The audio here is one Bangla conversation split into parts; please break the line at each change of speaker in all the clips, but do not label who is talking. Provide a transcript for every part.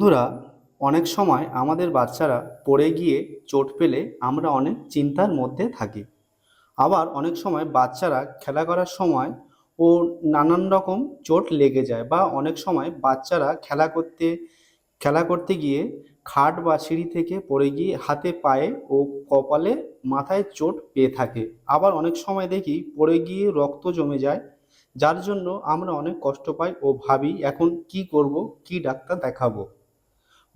বন্ধুরা, অনেক সময় আমাদের বাচ্চারা পড়ে গিয়ে চোট পেলে আমরা অনেক চিন্তার মধ্যে থাকি। আবার অনেক সময় বাচ্চারা খেলা করার সময় ও নানান রকম চোট লেগে যায় বা অনেক সময় বাচ্চারা খেলা করতে খেলা করতে গিয়ে খাট বা সিঁড়ি থেকে পড়ে গিয়ে হাতে পায়ে ও কপালে মাথায় চোট পেয়ে থাকে। আবার অনেক সময় দেখি পড়ে গিয়ে রক্ত জমে যায়, যার জন্য আমরা অনেক কষ্ট পাই ও ভাবি এখন কি করব, কি ডাক্তার দেখাবো।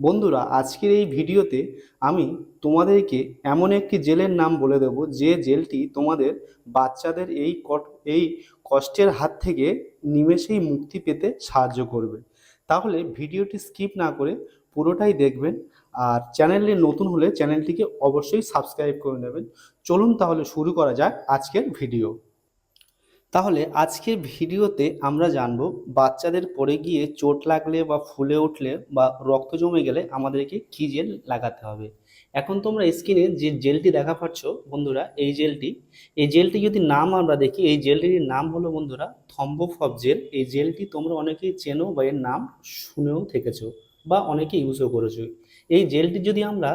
বন্ধুরা, আজকের এই ভিডিওতে আমি তোমাদেরকে এমন একটি জেলের নাম বলে দেব, যে জেলটি তোমাদের বাচ্চাদের এই কট, এই কষ্টের হাত থেকে নিমেষেই মুক্তি পেতে সাহায্য করবে। তাহলে ভিডিওটি স্কিপ না করে পুরোটাই দেখবেন, আর চ্যানেলে নতুন হলে চ্যানেলটিকে অবশ্যই সাবস্ক্রাইব করে নেবেন। চলুন তাহলে শুরু করা যাক আজকের ভিডিও। তাহলে আজকের ভিডিওতে আমরা জানব বাচ্চাদের পড়ে গিয়ে চোট লাগলে বা ফুলে উঠলে বা রক্ত জমে গেলে আমাদেরকে কি জেল লাগাতে হবে। এখন তোমরা স্ক্রিনে যে জেলটি দেখা পাচ্ছ বন্ধুরা, এই জেলটি এই জেলটি যদি নাম আমরা দেখি, এই জেলটির নাম হলো বন্ধুরা থম্বোফব জেল। এই জেলটি তোমরা অনেকেই চেনো বা এর নাম শুনেও থেকেছো বা অনেকে ইউজও করেছ। এই জেলটি যদি আমরা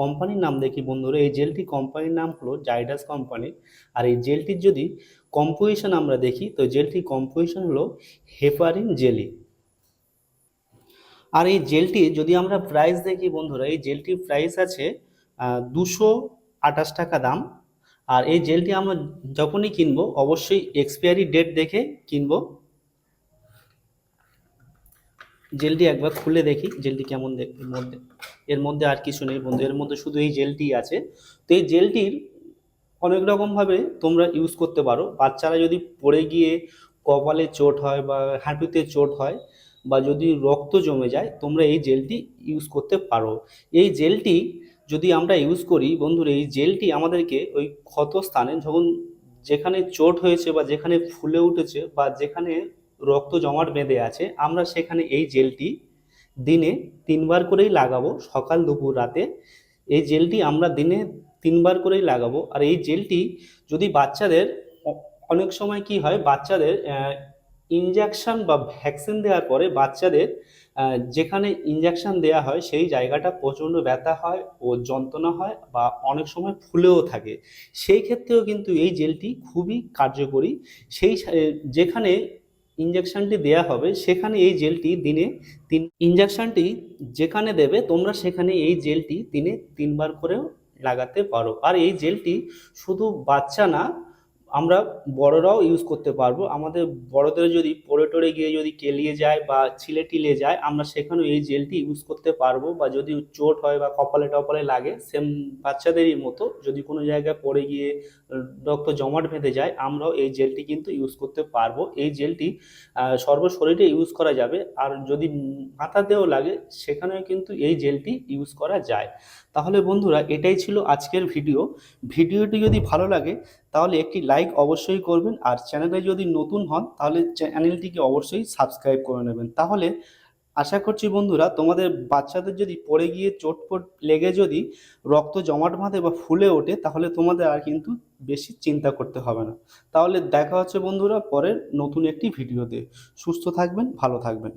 কোম্পানির নাম দেখি বন্ধুরা, এই জেলটি কোম্পানির নাম হলো জাইডাস কোম্পানি আর এই জেলটির যদি কম্পোজিশন আমরা দেখি, তো জেলটির কম্পোজিশন হলো হেপারিন জেলি আর এই জেলটি যদি আমরা প্রাইস দেখি বন্ধুরা, এই জেলটির প্রাইস আছে দুশো আঠাশ টাকা দাম। আর এই জেলটি আমরা যখনই কিনবো, অবশ্যই এক্সপায়ারি ডেট দেখে কিনবো। জেলটি একবার খুলে দেখি, জেলটি কেমন দেখতে মধ্যে এর মধ্যে আর কিছু নেই বন্ধু, এর মধ্যে শুধু এই জেলটি আছে। তো এই জেলটির অনেক রকমভাবে তোমরা ইউজ করতে পারো। বাচ্চারা যদি পড়ে গিয়ে কপালে চোট হয় বা হাঁটুতে চোট হয় বা যদি রক্ত জমে যায়, তোমরা এই জেলটি ইউজ করতে পারো। এই জেলটি যদি আমরা ইউজ করি, বন্ধুরা, এই জেলটি আমাদেরকে ওই ক্ষত স্থানে যখন যেখানে চোট হয়েছে বা যেখানে ফুলে উঠেছে বা যেখানে রক্ত জমাট বেঁধে আছে, আমরা সেখানে এই জেলটি দিনে তিনবার করেই লাগাবো। সকাল, দুপুর, রাতে। এই জেলটি আমরা দিনে তিনবার করেই লাগাবো। আর এই জেলটি যদি বাচ্চাদের, অনেক সময় কি হয়, বাচ্চাদের ইনজেকশন বা ভ্যাকসিন দেওয়ার পরে বাচ্চাদের যেখানে ইনজেকশন দেওয়া হয়, সেই জায়গাটা প্রচণ্ড ব্যথা হয় ও যন্ত্রণা হয় বা অনেক সময় ফুলেও থাকে। সেই ক্ষেত্রেও কিন্তু এই জেলটি খুবই কার্যকরী। সেই যেখানে ইনজেকশনটি দেয়া হবে, সেখানে এই জেলটি দিনে তিন ইনজেকশনটি যেখানে দেবে, তোমরা সেখানে এই জেলটি দিনে তিনবার করেও লাগাতে পারো। আর এই জেলটি শুধু বাচ্চা না আমরা বড়রাও ইউজ করতে পারব। আমাদের বড়দের যদি পড়ে টড়ে গিয়ে যদি কেলিয়ে যায় বা ছিলে টিলে যায় আমরা সেখানেও এই জেলটি ইউজ করতে পারব বা যদি চোট হয় বা কপালে টপালে লাগে সেম বাচ্চাদেরই মতো যদি কোনো জায়গায় পড়ে গিয়ে রক্ত জমাট বেঁধে যায় আমরাও এই জেলটি কিন্তু ইউজ করতে পারব। এই জেলটি আহ, সর্ব শরীরে ইউজ করা যাবে। আর যদি মাথাতেও লাগে সেখানেও কিন্তু এই জেলটি ইউজ করা যায়। তাহলে বন্ধুরা এটাই ছিল আজকের ভিডিও। ভিডিওটি যদি ভালো লাগে তাহলে একটি লাইক অবশ্যই করবেন আর চ্যানেলে যদি নতুন হন, তাহলে চ্যানেলটিকে অবশ্যই সাবস্ক্রাইব করে নেবেন। তাহলে আশা করছি বন্ধুরা, তোমাদের বাচ্চাদের যদি পড়ে গিয়ে চোট ফোট লেগে যদি রক্ত জমাট বাঁধে বা ফুলে ওঠে, তাহলে তোমাদের আর কিন্তু বেশি চিন্তা করতে হবে না। তাহলে দেখা হচ্ছে বন্ধুরা পরের নতুন একটি ভিডিওতে। সুস্থ থাকবেন, ভালো থাকবেন।